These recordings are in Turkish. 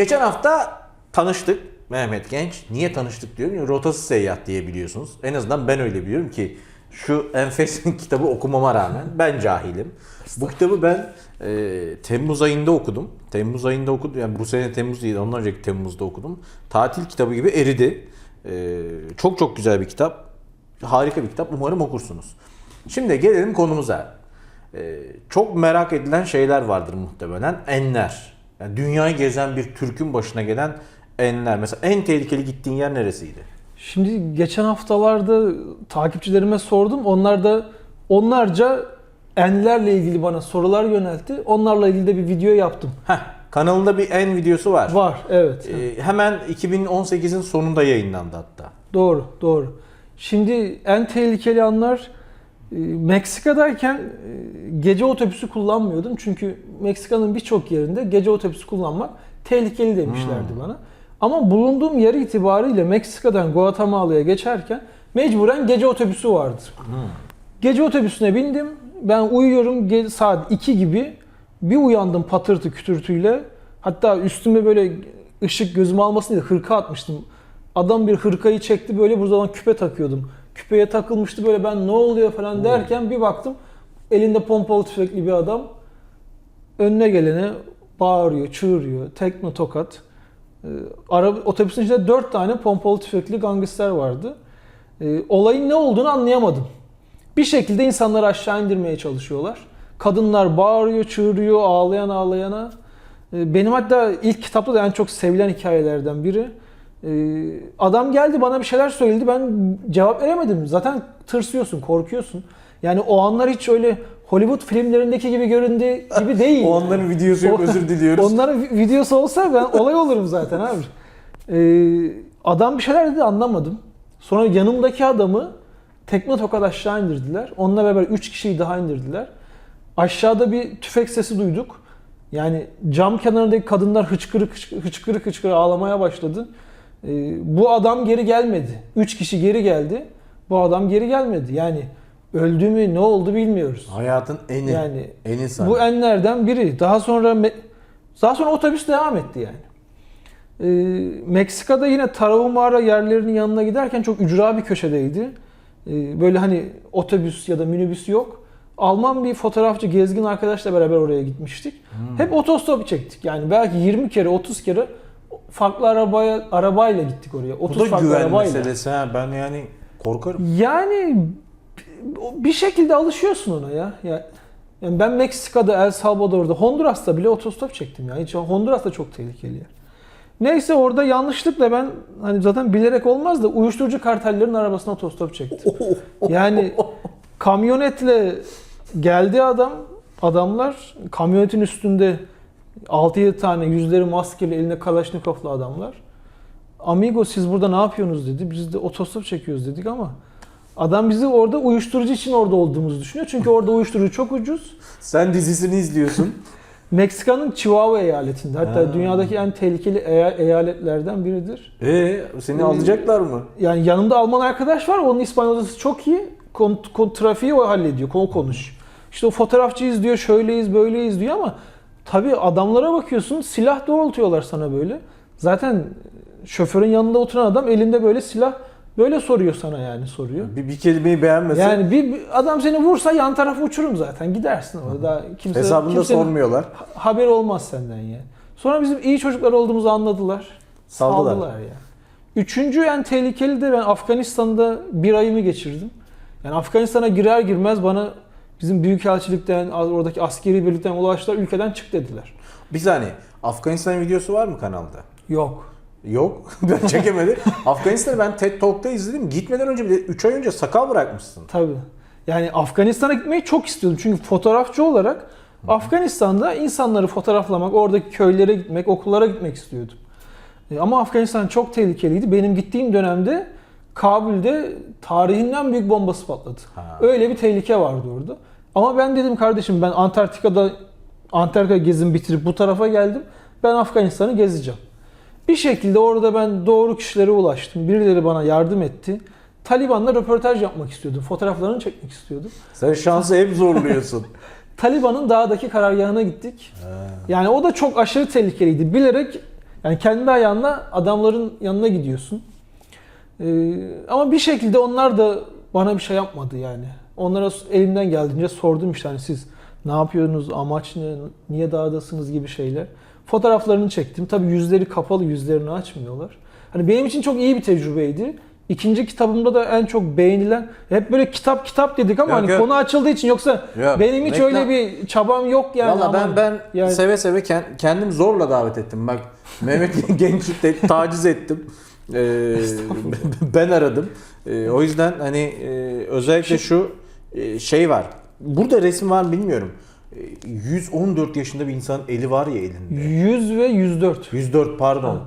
Geçen hafta tanıştık Mehmet Genç. Niye tanıştık diyorum? Rotası Seyahat diye biliyorsunuz. En azından ben öyle biliyorum ki şu enfes kitabı okumama rağmen ben cahilim. Bu kitabı ben e, Temmuz ayında okudum. Temmuz ayında okudum. Yani bu sene Temmuz değil, ondan önceki Temmuz'da okudum. Tatil kitabı gibi eridi. E, çok çok güzel bir kitap. Harika bir kitap. Umarım okursunuz. Şimdi gelelim konumuza. Ee, çok merak edilen şeyler vardır muhtemelen. Enler. Yani dünyayı gezen bir Türk'ün başına gelen enler. Mesela en tehlikeli gittiğin yer neresiydi? Şimdi geçen haftalarda takipçilerime sordum. Onlar da onlarca enlerle ilgili bana sorular yöneltti. Onlarla ilgili de bir video yaptım. Heh, kanalında bir en videosu var. Var, evet. Ee, hemen 2018'in sonunda yayınlandı hatta. Doğru, doğru. Şimdi en tehlikeli anlar Meksika'dayken e, gece otobüsü kullanmıyordum. Çünkü Meksika'nın birçok yerinde gece otobüsü kullanmak tehlikeli demişlerdi bana. Ama bulunduğum yer itibariyle Meksika'dan Guatemala'ya geçerken mecburen gece otobüsü vardı. Gece otobüsüne bindim. Ben uyuyorum saat 2 gibi. Bir uyandım patırtı kütürtüyle. Hatta üstüme böyle ışık gözüme almasın diye hırka atmıştım. Adam bir hırkayı çekti böyle bu zaman küpe takıyordum. Küpeye takılmıştı böyle ben ne oluyor falan derken bir baktım elinde pompalı tüfekli bir adam önüne gelene bağırıyor, çığırıyor, tekme tokat. Ee, Araba, otobüsün içinde dört tane pompalı tüfekli gangster vardı. Ee, olayın ne olduğunu anlayamadım. Bir şekilde insanları aşağı indirmeye çalışıyorlar. Kadınlar bağırıyor, çığırıyor, ağlayan ağlayana. Ee, Benim hatta ilk kitapta da en çok sevilen hikayelerden biri. Ee, Adam geldi bana bir şeyler söyledi. Ben cevap veremedim. Zaten tırsıyorsun, korkuyorsun. Yani o anlar hiç öyle Hollywood filmlerindeki gibi göründüğü gibi değil. O onların videosu yok özür diliyoruz. Onların vi- videosu olsa ben olay olurum zaten abi. Ee, adam bir şeyler dedi anlamadım. Sonra yanımdaki adamı tekme tokat aşağı indirdiler. Onunla beraber 3 kişiyi daha indirdiler. Aşağıda bir tüfek sesi duyduk. Yani cam kenarındaki kadınlar hıçkırık hıçkırık hıçkırık hıçkırık ağlamaya başladı. Ee, bu adam geri gelmedi. 3 kişi geri geldi. Bu adam geri gelmedi. Yani öldü mü ne oldu bilmiyoruz. Hayatın eni. Yani eni sana. bu enlerden biri. Daha sonra daha sonra otobüs devam etti yani. Ee, Meksika'da yine Tarahumara yerlerinin yanına giderken çok ücra bir köşedeydi. Ee, böyle hani otobüs ya da minibüs yok. Alman bir fotoğrafçı gezgin arkadaşla beraber oraya gitmiştik. Hmm. Hep otostop çektik. Yani belki 20 kere 30 kere farklı arabaya arabayla gittik oraya. 30 bu da farklı güven arabayla. meselesi. Ha. Ben yani korkarım. Yani bir şekilde alışıyorsun ona ya. ya yani ben Meksika'da, El Salvador'da, Honduras'ta bile otostop çektim ya. Hiç Honduras da çok tehlikeli yer. Neyse orada yanlışlıkla ben hani zaten bilerek olmaz da uyuşturucu kartellerin arabasına otostop çektim. Yani kamyonetle geldi adam, adamlar kamyonetin üstünde 6-7 tane yüzleri maskeli elinde Kalaşnikov'lu adamlar. Amigo siz burada ne yapıyorsunuz dedi. Biz de otostop çekiyoruz dedik ama adam bizi orada uyuşturucu için orada olduğumuzu düşünüyor. Çünkü orada uyuşturucu çok ucuz. Sen dizisini izliyorsun. Meksika'nın Chihuahua eyaletinde. Hatta Ha. dünyadaki en tehlikeli eya- eyaletlerden biridir. Ee, seni alacaklar mı? Yani yanımda Alman arkadaş var. Onun İspanyolcası çok iyi. Kon, kon- trafiği o hallediyor. Konu konuş. İşte o fotoğrafçıyız diyor, şöyleyiz, böyleyiz diyor ama tabii adamlara bakıyorsun silah doğrultuyorlar sana böyle. Zaten şoförün yanında oturan adam elinde böyle silah böyle soruyor sana yani soruyor. Bir, bir kelimeyi beğenmesen Yani bir, bir adam seni vursa yan tarafı uçurum zaten gidersin orada daha kimse hesabını da sormuyorlar. haber olmaz senden yani. Sonra bizim iyi çocuklar olduğumuzu anladılar. Saldılar. ya. Üçüncü en tehlikeli de ben Afganistan'da bir ayımı geçirdim. Yani Afganistan'a girer girmez bana bizim büyükelçilikten, oradaki askeri birlikten ulaştılar ülkeden çık dediler. Bir saniye. Afganistan videosu var mı kanalda? Yok. Yok. ben çekemedim. Afganistan'ı ben TED Talk'ta izledim. Gitmeden önce bir 3 ay önce sakal bırakmışsın. Tabii. Yani Afganistan'a gitmeyi çok istiyordum. Çünkü fotoğrafçı olarak Afganistan'da insanları fotoğraflamak, oradaki köylere gitmek, okullara gitmek istiyordum. E, Ama Afganistan çok tehlikeliydi. Benim gittiğim dönemde Kabil'de tarihinden büyük bombası patladı. Ha. Öyle bir tehlike vardı orada. Ama ben dedim kardeşim ben Antarktika'da Antarktika gezimi bitirip bu tarafa geldim. Ben Afganistan'ı gezeceğim. Bir şekilde orada ben doğru kişilere ulaştım. Birileri bana yardım etti. Taliban'la röportaj yapmak istiyordum. Fotoğraflarını çekmek istiyordum. Sen şansı hep zorluyorsun. Taliban'ın dağdaki karargahına gittik. Yani o da çok aşırı tehlikeliydi. Bilerek Yani kendi ayağınla adamların yanına gidiyorsun. Ee, ama bir şekilde onlar da bana bir şey yapmadı yani. Onlara elimden geldiğince sordum işte hani siz ne yapıyorsunuz, amaç ne, niye dağdasınız gibi şeyler. Fotoğraflarını çektim. Tabii yüzleri kapalı, yüzlerini açmıyorlar. Hani benim için çok iyi bir tecrübeydi. İkinci kitabımda da en çok beğenilen, hep böyle kitap kitap dedik ama Yok, hani yok. konu açıldığı için yoksa Yok, benim hiç reklam- öyle bir çabam yok yani. Valla ben ben Yani- seve seve kend- kendim zorla davet ettim. Bak Mehmet Genç'i de taciz ettim. Ee, ben aradım. Ee, o yüzden hani e, özellikle şu şey var. Burada resim var mı bilmiyorum. E, 114 yaşında bir insanın eli var ya elinde. 100 ve 104. 104 pardon.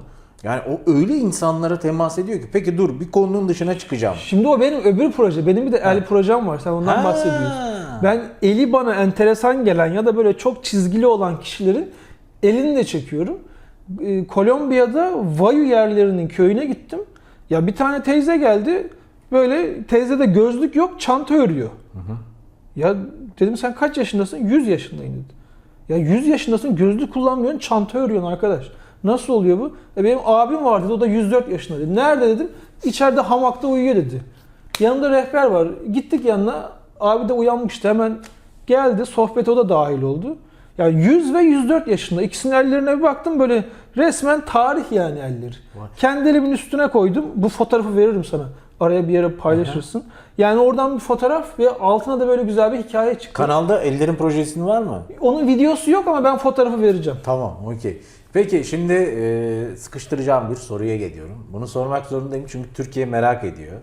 Yani o öyle insanlara temas ediyor ki. Peki dur bir konunun dışına çıkacağım. Şimdi o benim öbür proje. Benim bir de el projem var. Sen ondan Ha. bahsediyorsun. Ben eli bana enteresan gelen ya da böyle çok çizgili olan kişilerin elini de çekiyorum. Ee, Kolombiya'da Vayu yerlerinin köyüne gittim. Ya bir tane teyze geldi. Böyle teyzede gözlük yok, çanta örüyor. Ya dedim sen kaç yaşındasın? 100 yaşındayım dedi. Ya 100 yaşındasın gözlük kullanmıyorsun çanta örüyorsun arkadaş. Nasıl oluyor bu? E benim abim var dedi o da 104 yaşında dedi. Nerede dedim? İçeride hamakta uyuyor dedi. Yanında rehber var. Gittik yanına. Abi de uyanmıştı hemen geldi. Sohbete o da dahil oldu. Yani 100 ve 104 yaşında. İkisinin ellerine bir baktım böyle resmen tarih yani elleri. Kendi elimin üstüne koydum. Bu fotoğrafı veririm sana. Araya bir yere paylaşırsın. Yani oradan bir fotoğraf ve altına da böyle güzel bir hikaye çıktı. Kanalda ellerin projesinin var mı? Onun videosu yok ama ben fotoğrafı vereceğim. Tamam, okey. Peki şimdi e, sıkıştıracağım bir soruya geliyorum. Bunu sormak zorundayım çünkü Türkiye merak ediyor.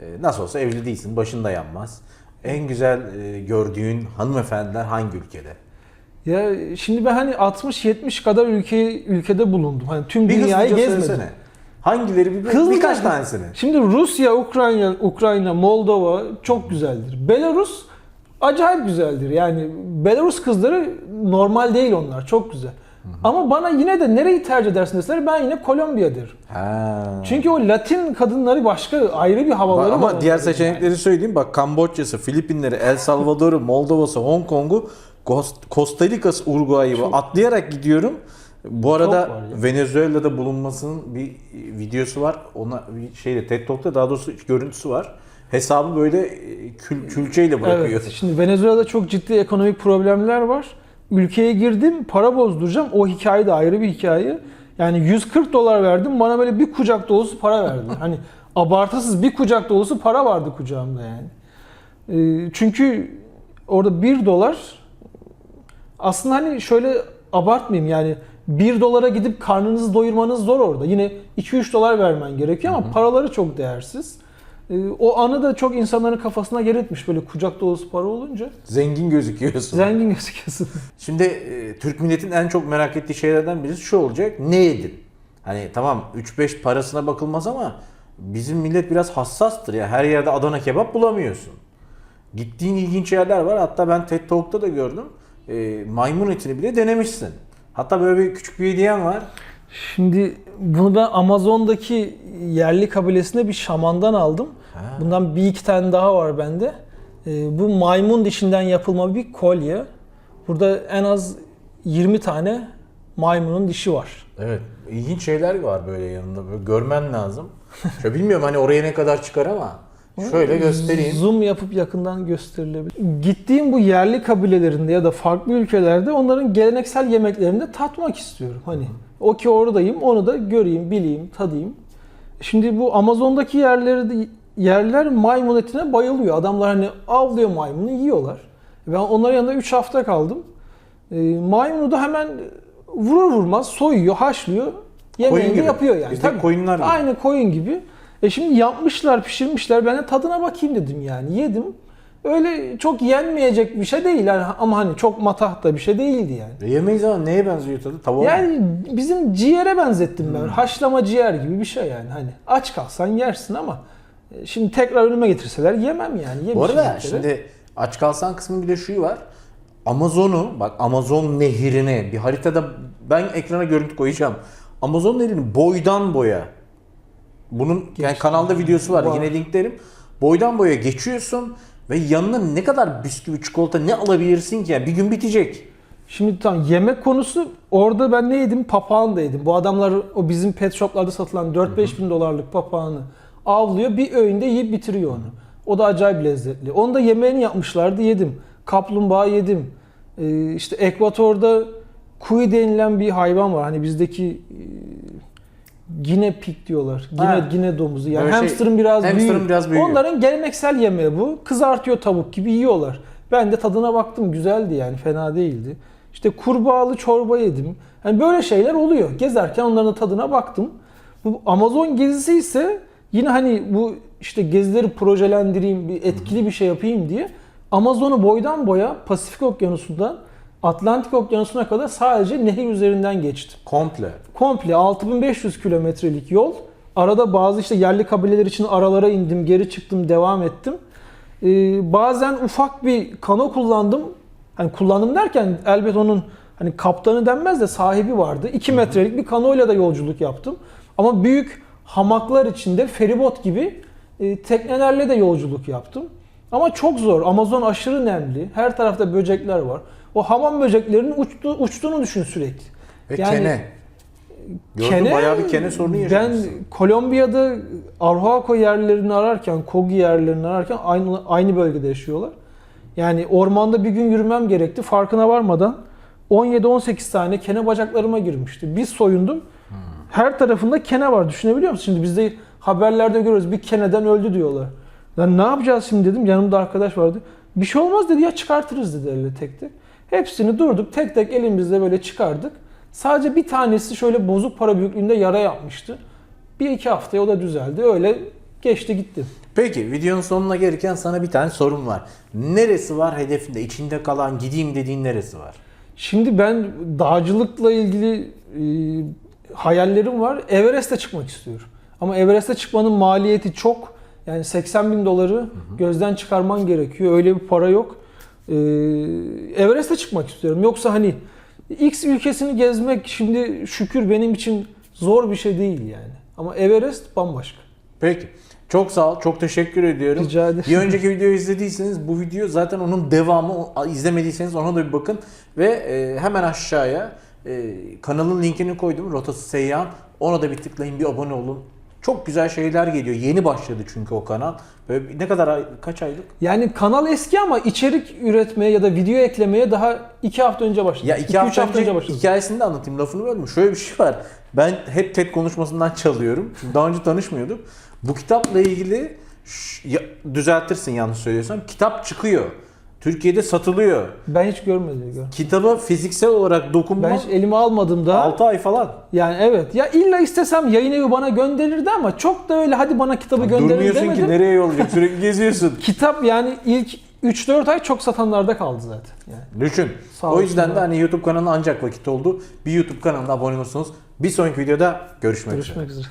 E, nasıl olsa evli değilsin, başın da yanmaz. En güzel e, gördüğün hanımefendiler hangi ülkede? Ya şimdi ben hani 60-70 kadar ülke ülkede bulundum. Hani tüm Bir dünyayı gezmedim. söylesene. Hangileri bir, Hızlıca- birkaç tanesini. Şimdi Rusya, Ukrayna, Ukrayna, Moldova çok güzeldir. Belarus acayip güzeldir. Yani Belarus kızları normal değil onlar. Çok güzel. Ama bana yine de nereyi tercih edersin deseler ben yine Kolombiya derim. Ha. Çünkü o Latin kadınları başka ayrı bir havaları Bak, var. ama diğer seçenekleri söyleyeyim. Bak Kamboçya'sı, Filipinleri, El Salvador'u, Moldova'sı, Hong Kong'u, Cost- Costa Rica'sı, Uruguay'ı atlayarak gidiyorum. Bu arada. Venezuela'da bulunmasının bir videosu var. Ona bir şeyde TED Talk'ta daha doğrusu görüntüsü var. Hesabı böyle e, kül, külçeyle bırakıyor. Evet. Şimdi Venezuela'da çok ciddi ekonomik problemler var. Ülkeye girdim, para bozduracağım. O hikaye de ayrı bir hikaye. Yani 140 dolar verdim, bana böyle bir kucak dolusu para verdi. hani abartısız bir kucak dolusu para vardı kucağımda yani. Ee, çünkü orada 1 dolar aslında hani şöyle abartmayayım yani 1 dolara gidip karnınızı doyurmanız zor orada. Yine 2-3 dolar vermen gerekiyor ama paraları çok değersiz. Ee, O anı da çok insanların kafasına yer etmiş böyle kucak dolusu para olunca. Zengin gözüküyorsun. Zengin gözüküyorsun. Şimdi e, Türk milletin en çok merak ettiği şeylerden birisi şu olacak. Ne yedin? Hani tamam 3-5 parasına bakılmaz ama bizim millet biraz hassastır ya. Her yerde Adana kebap bulamıyorsun. Gittiğin ilginç yerler var. Hatta ben TED Talk'ta da gördüm. E, maymun etini bile denemişsin. Hatta böyle bir küçük bir hediyen var. Şimdi bunu ben Amazon'daki yerli kabilesinde bir şamandan aldım. Ha. Bundan bir iki tane daha var bende. Ee, bu maymun dişinden yapılma bir kolye. Burada en az 20 tane maymunun dişi var. Evet. ilginç şeyler var böyle yanında. Böyle görmen lazım. Şöyle bilmiyorum hani oraya ne kadar çıkar ama şöyle göstereyim. Zoom yapıp yakından gösterilebilir. Gittiğim bu yerli kabilelerinde ya da farklı ülkelerde onların geleneksel yemeklerini de tatmak istiyorum. Hani o ki oradayım onu da göreyim, bileyim, tadayım. Şimdi bu Amazon'daki yerleri yerler maymun etine bayılıyor. Adamlar hani avlıyor maymunu yiyorlar. Ben onların yanında 3 hafta kaldım. E, maymunu da hemen vurur vurmaz soyuyor, haşlıyor. Yemeğini yapıyor yani. Bizdeki koyunlar gibi. Aynı koyun gibi. E şimdi yapmışlar, pişirmişler. Ben de tadına bakayım dedim yani. Yedim. Öyle çok yenmeyecek bir şey değil yani ama hani çok matah da bir şey değildi yani. E, yemeyiz ama neye benziyor tadı? Tavuğa? Yani bizim ciğere benzettim ben. Haşlama ciğer gibi bir şey yani. Hani aç kalsan yersin ama e, şimdi tekrar önüme getirseler yemem yani. Bu Yemişim arada bir kere. şimdi aç kalsan kısmı bir de şu var. Amazon'u bak Amazon nehrini bir haritada ben ekrana görüntü koyacağım. Amazon nehrini boydan boya. Bunun yani Geçtim. kanalda videosu var. Var. Yine linklerim. Boydan boya geçiyorsun ve yanına ne kadar bisküvi, çikolata ne alabilirsin ki? Yani bir gün bitecek. Şimdi tamam yemek konusu orada ben ne yedim? Papağan da yedim. Bu adamlar o bizim pet shoplarda satılan 4-5 bin dolarlık papağanı avlıyor. Bir öğünde yiyip bitiriyor onu. O da acayip lezzetli. Onu da yemeğini yapmışlardı yedim. Kaplumbağa yedim. Ee, işte Ekvator'da kuyu denilen bir hayvan var. Hani bizdeki Gine pig diyorlar. Gine, Ha. gine domuzu. Yani Böyle şey, hamsterın biraz hamsterın büyüğü. biraz büyüğü. Onların geleneksel yemeği bu. Kızartıyor tavuk gibi yiyorlar. Ben de tadına baktım. Güzeldi yani. Fena değildi. İşte kurbağalı çorba yedim. Yani böyle şeyler oluyor. Gezerken onların tadına baktım. Bu Amazon gezisi ise yine hani bu işte gezileri projelendireyim, bir etkili bir şey yapayım diye Amazon'u boydan boya Pasifik Okyanusu'ndan Atlantik Okyanusu'na kadar sadece nehir üzerinden geçtim Komple. komple 6500 kilometrelik yol. Arada bazı işte yerli kabileler için aralara indim, geri çıktım, devam ettim. Ee, bazen ufak bir kano kullandım. Hani kullandım derken elbet onun hani kaptanı denmez de sahibi vardı. 2 metrelik bir kanoyla da yolculuk yaptım. Ama büyük hamaklar içinde feribot gibi e, teknelerle de yolculuk yaptım. Ama çok zor. Amazon aşırı nemli. Her tarafta böcekler var. O hamam böceklerinin uçtu, uçtuğunu düşün sürekli. Ve Yani- kene. Gördüm bayağı bir kene sorunu Ben yaşamışsın. Kolombiya'da Arhuaco yerlerini ararken, Kogi yerlerini ararken aynı aynı bölgede yaşıyorlar. Yani ormanda bir gün yürümem gerekti. Farkına varmadan 17-18 tane kene bacaklarıma girmişti. Bir soyundum. Hmm. Her tarafında kene var. Düşünebiliyor musun? Şimdi bizde haberlerde görüyoruz. Bir keneden öldü diyorlar. Ben ne yapacağız şimdi dedim. Yanımda arkadaş vardı. Bir şey olmaz dedi ya çıkartırız dedi elle tek tek. Hepsini durduk tek tek elimizle böyle çıkardık. Sadece bir tanesi şöyle bozuk para büyüklüğünde yara yapmıştı. Bir iki haftaya o da düzeldi. Öyle geçti gitti. Peki videonun sonuna gelirken sana bir tane sorum var. Neresi var hedefinde? İçinde kalan gideyim dediğin neresi var? Şimdi ben dağcılıkla ilgili e, hayallerim var. Everest'e çıkmak istiyorum. Ama Everest'e çıkmanın maliyeti çok. Yani 80 bin doları gözden çıkarman gerekiyor. Öyle bir para yok. E, Everest'e çıkmak istiyorum. Yoksa hani X ülkesini gezmek şimdi şükür benim için zor bir şey değil yani. Ama Everest bambaşka. Peki. Çok sağ ol. Çok teşekkür ediyorum. Rica ederim. Bir önceki videoyu izlediyseniz bu video zaten onun devamı. İzlemediyseniz ona da bir bakın. Ve e, hemen aşağıya e, kanalın linkini koydum. Rotası Seyyan. Ona da bir tıklayın, bir abone olun. Çok güzel şeyler geliyor. Yeni başladı çünkü o kanal. Böyle ne kadar ay- kaç aylık? Yani kanal eski ama içerik üretmeye ya da video eklemeye daha iki hafta önce başladı. Ya iki, İki, hafta, üç hafta önce, önce başladı. hikayesini de anlatayım lafını bölme. Şöyle bir şey var. Ben hep TED konuşmasından çalıyorum. Çünkü daha önce tanışmıyorduk. Bu kitapla ilgili ş- ya- düzeltirsin yanlış söylüyorsam. Kitap çıkıyor. Türkiye'de satılıyor. Ben hiç görmedim. Gör. Kitaba fiziksel olarak dokunma Ben hiç elime almadım da. 6 ay falan. Yani evet. Ya illa istesem yayın evi bana gönderirdi ama çok da öyle hadi bana kitabı gönderin Durmuyorsun demedim. ki nereye yollayacak sürekli geziyorsun. Kitap yani ilk 3-4 ay çok satanlarda kaldı zaten. Yani. Düşün. Sağ o yüzden de hani YouTube kanalına ancak vakit oldu. Bir YouTube kanalına abone olursunuz. Bir sonraki videoda görüşmek üzere. Görüşmek üzere.